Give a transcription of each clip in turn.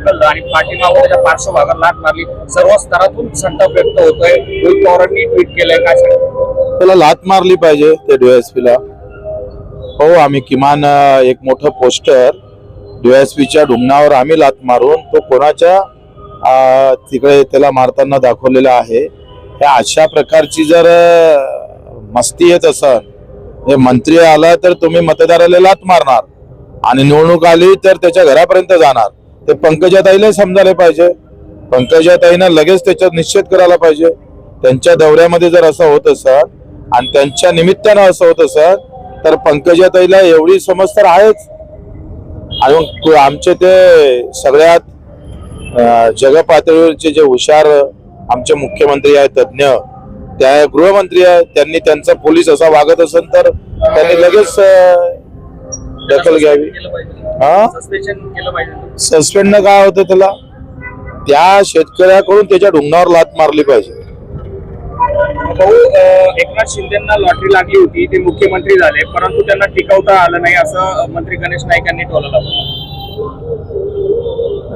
ढकललं आणि पाठीमागून त्याच्या पार्श्वभागात लाट मारली सर्व स्तरातून संताप व्यक्त होतोय. रोहित पवारांनी ट्विट केलंय. काय सांगितलं त्याला लात मारली पाहिजे ते डीएसपीला ला. हो आम्ही किमान एक मोठं पोस्टर डीएसपीच्या ढुंगणावर आम्ही लात मारून तो कोणाच्या तिकडे त्याला मारताना दाखवलेला आहे. ह्या अशा प्रकारची जर मस्ती येत असल हे मंत्री आला तर तुम्ही मतदाराला लात मारणार आणि निवडणूक आली तर त्याच्या घरापर्यंत जाणार. ते पंकजाताईला समजायला पाहिजे. पंकजाताईना लगेच त्याच्यात निश्चित करायला पाहिजे. त्यांच्या दौऱ्यामध्ये जर असं होत असत आणि त्यांच्या निमित्तानं असं होत असत तर पंकजाताईला एवढी समज तर आहेच. आणि मग आमचे ते सगळ्यात जगपातळीवरचे जे हुशार आमचे मुख्यमंत्री आहेत तज्ज्ञ त्या गृहमंत्री आहेत त्यांनी त्यांचा पोलीस असा वागत असेल तर त्यांनी लगेच दखल घ्यावी. हा? सस्पेंड काय होतं त्याला? त्या शेतकऱ्याकडून त्याच्या ढुंगणावर लात मारली पाहिजे. भाऊ एकनाथ शिंदेना लॉटरी लागली होती ते मुख्यमंत्री झाले परंतु त्यांना टिकवता आलं नाही असं मंत्री गणेश नाईक यांनी टोललं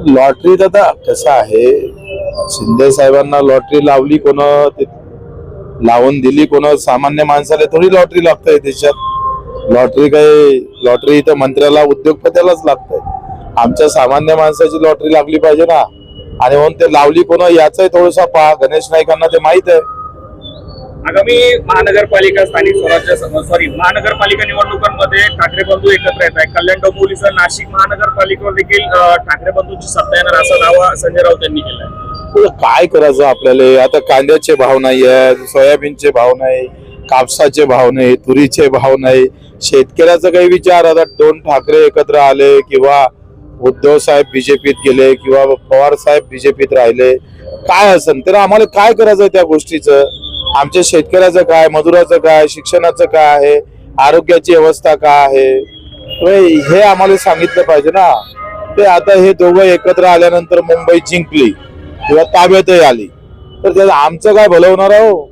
लॉटरीत आता कसं आहे? शिंदे साहेबांना लॉटरी लावली कोण लावून दिली कोण? सामान्य माणसाला थोडी लॉटरी लागतंय त्याच्यात लॉटरी काही लॉटरी तर मंत्र्याला उद्योगपत्यालाच लागतंय. आमच्या सामान्य माणसाची लॉटरी लागली पाहिजे ना. आणि म्हणून ते लावली कोण याचाही थोडसा पहा. गणेश नाईकांना ते माहीत आहे. आगामी महानगरपालिका स्थानिक स्वराज्य सॉरी महानगरपालिका निवडणुकांमध्ये ठाकरे बंधू एकत्र येत आहे कल्याण डोंबिवलीसह नाशिक महानगरपालिकेवर देखील ठाकरे बंधूंची सत्ता येणार असा दावा संजय राऊत यांनी केलाय. काय करायचं आपल्याला? आता कांद्याचे भाव नाही आहेत सोयाबीनचे भाव नाही. कापसाचे भाव नाही तुरीचे भाव नाही. शेतकऱ्याचा काही विचार आता दोन ठाकरे एकत्र आले किंवा उद्धव साहेब बीजेपीत गेले किंवा पवार साहेब बीजेपीत राहिले काय असेल तर आम्हाला काय करायचं त्या गोष्टीचं? आमच्या शेतकऱ्याचं काय मजुराचं काय शिक्षणाचं काय आहे आरोग्याची अवस्था काय आहे? हे आम्हाला सांगितलं पाहिजे ना. ते आता हे दोघं एकत्र आल्यानंतर मुंबई जिंकली किंवा ताब्यातही आली. तर त्याचं आमचं काय भलवणार आहो हो?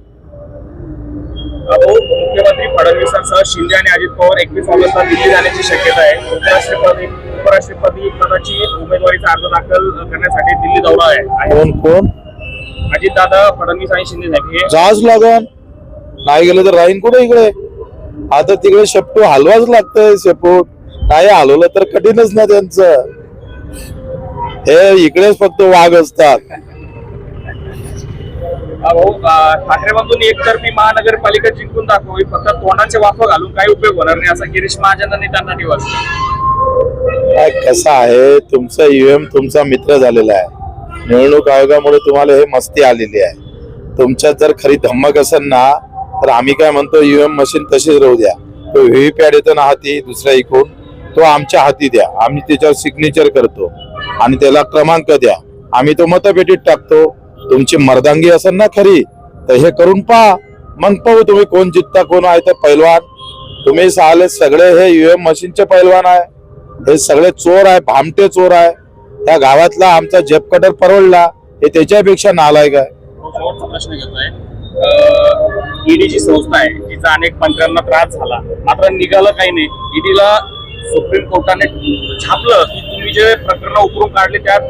भाऊ मुख्यमंत्री फडणवीसांसह शिंदे आणि अजित पवार एकवीस ऑगस्टला दिल्ली जाण्याची शक्यता आहे. उपराष्ट्रपती उपराष्ट्रपती पदाची उमेदवारीचा अर्ज दाखल करण्यासाठी दिल्ली दौरा आहे. कोण कोण? अजित दादा फडणवीस आणि शिंदे साहेब जहाज लागन. नाही गेलं तर राहीन कुठे इकडे? आता तिकडे शेपटू हलवाच लागतंय शेपूट. नाही हलवलं तर कठीणच ना त्यांचं. हे इकडेच फक्त वाघ असतात. भाऊ ठाकरे बंधूंनी एकतर्फी महानगरपालिका जिंकून दाखवावी फक्त तोंडाचे वाफ घालून काही उपयोग होणार नाही असा गिरीश महाजनांनी त्यांना दिवस काय कसं आहे तुमचा ईव्हीएम तुमचा मित्र झालेला आहे. निवडणूक आयोगामुळे तुम्हाला हे मस्ती आलेली आहे. तुमच्यात जर खरी धम्मक असेल ना तर आम्ही काय म्हणतो ईव्हीएम मशीन तशीच राहू द्या. तो व्हीव्हीपॅड येतो ना हाती दुसऱ्या इकून तो आमच्या हाती द्या. आम्ही त्याच्यावर सिग्नेचर करतो. आणि त्याला क्रमांक द्या. आम्ही तो मतपेटीत टाकतो. तुमची मर्दांगी असेल ना खरी तर हे करून पहा. मग पाहू तुम्ही कोण जिंकता कोण आहे तर पैलवान. तुम्ही साले सगळे हे UM युएम मशीनचे पैलवान आहे. हे सगळे चोर आहे भामटे चोर आहे. त्या गावातला आमचा जेप कटर परवडला हे त्याच्यापेक्षा नालायक आहे. शेवटचा प्रश्न घेतोय. जी संस्था आहे जिचा अनेक मंत्र्यांना त्रास झाला. मात्र निघालं काही नाही. ईडीला सुप्रीम कोर्टाने छापलं की तुम्ही जे प्रकरण उकरून काढले त्यात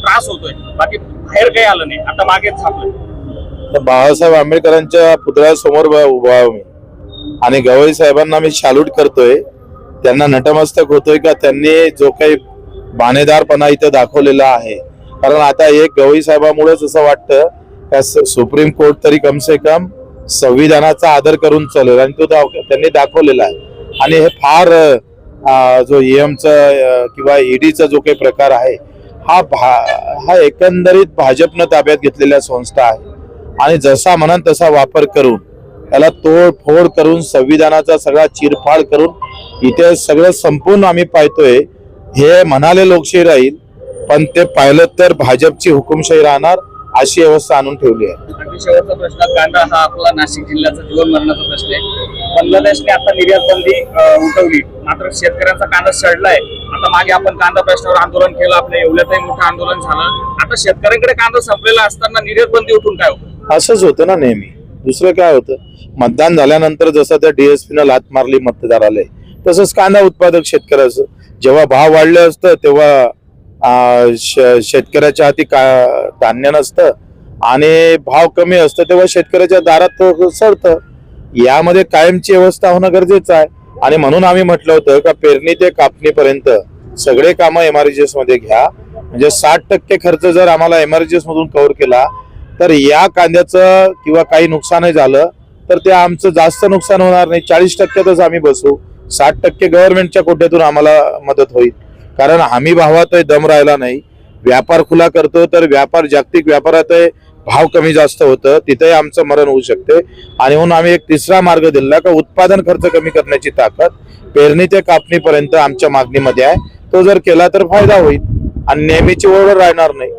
त्रास होतोय. बाकी बाहेर काही आलं नाही. आता मागे थांबलं बाळासाहेब आंबेडकरांच्या पुतळ्यासमोर उभा आहे मी. आणि गवई साहेबांना मी शालूट करतोय. त्यांना नटमस्तक होतोय का? त्यांनी जो काही बाणेदारपणा इथं दाखवलेला आहे. कारण आता एक गवई साहेबामुळेच असं वाटतं का सुप्रीम कोर्ट तरी कम से कम संविधानाचा आदर करून चालेल. आणि तो त्यांनी दाखवलेला आहे. आणि हे फार जो ईएमचा किंवा ईडीचा जो काही प्रकार आहे हा भा हा एकंदरीत भाजपनं ताब्यात घेतलेल्या संस्था आहे. आणि जसा म्हणन तसा वापर करून त्याला तोडफोड करून संविधानाचा सगळा चिरफाड करून इथे सगळं संपूर्ण आम्ही पाहतोय. हे म्हणाले लोकशाही राहील पण ते पाहिलं तर भाजपची हुकुमशाही राहणार अशी व्यवस्था आणून ठेवली आहे. शेवटचा प्रश्न कांदा हा आपला नाशिक जिल्ह्याचा जीवन मरणाचा प्रश्न आहे. बांगलादेशने आता निर्यात बंदी उठवली. मात्र शेतकऱ्यांचा कांदा सडलाय. आता मागे आपण कांदा प्रश्नावर आंदोलन केलं आपल्या येवल्यातही मोठं आंदोलन झालं. आता शेतकऱ्यांकडे कांदा संपलेला असताना निर्यात बंदी उठून काय होतं? असंच होतं ना नेहमी. दुसरं काय होतं? मतदान झाल्यानंतर जसं त्या डीएसपीनं लात मारली मतदाराला. तसंच कांदा उत्पादक शेतकऱ्याचं. जेव्हा भाव वाढले असतं तेव्हा शेतकऱ्याच्या हाती का धान्य नसतं. आणि भाव कमी असतं तेव्हा शेतकऱ्याच्या दारात तो सरतं यामध्ये कायमची व्यवस्था होणं गरजेचं आहे. आणि म्हणून आम्ही म्हटलं होतं का पेरणी ते कापणीपर्यंत सगळे कामं एमआरजीएसमध्ये घ्या. म्हणजे साठ टक्के खर्च जर आम्हाला एमआरजीएस मधून कव्हर केला तर या कांद्याचं किंवा काही नुकसानही झालं तर ते आमचं जास्त नुकसान होणार नाही. चाळीस टक्क्यातच आम्ही बसू. साठ टक्के गव्हर्नमेंटच्या कोट्यातून आम्हाला मदत होईल. कारण हमी भावातही दम राहिला नाही. व्यापार खुला करतो तर व्यापार जागतिक व्यापारातही भाव कमी जास्त होतं तिथेही आमचं मरण होऊ शकते. आणि म्हणून आम्ही एक तिसरा मार्ग दिला का उत्पादन खर्च कमी करण्याची ताकद पेरणी ते कापणीपर्यंत आमच्या मागणीमध्ये आहे. तो जर केला तर फायदा होईल. आणि नेहमीची ओढ राहणार नाही.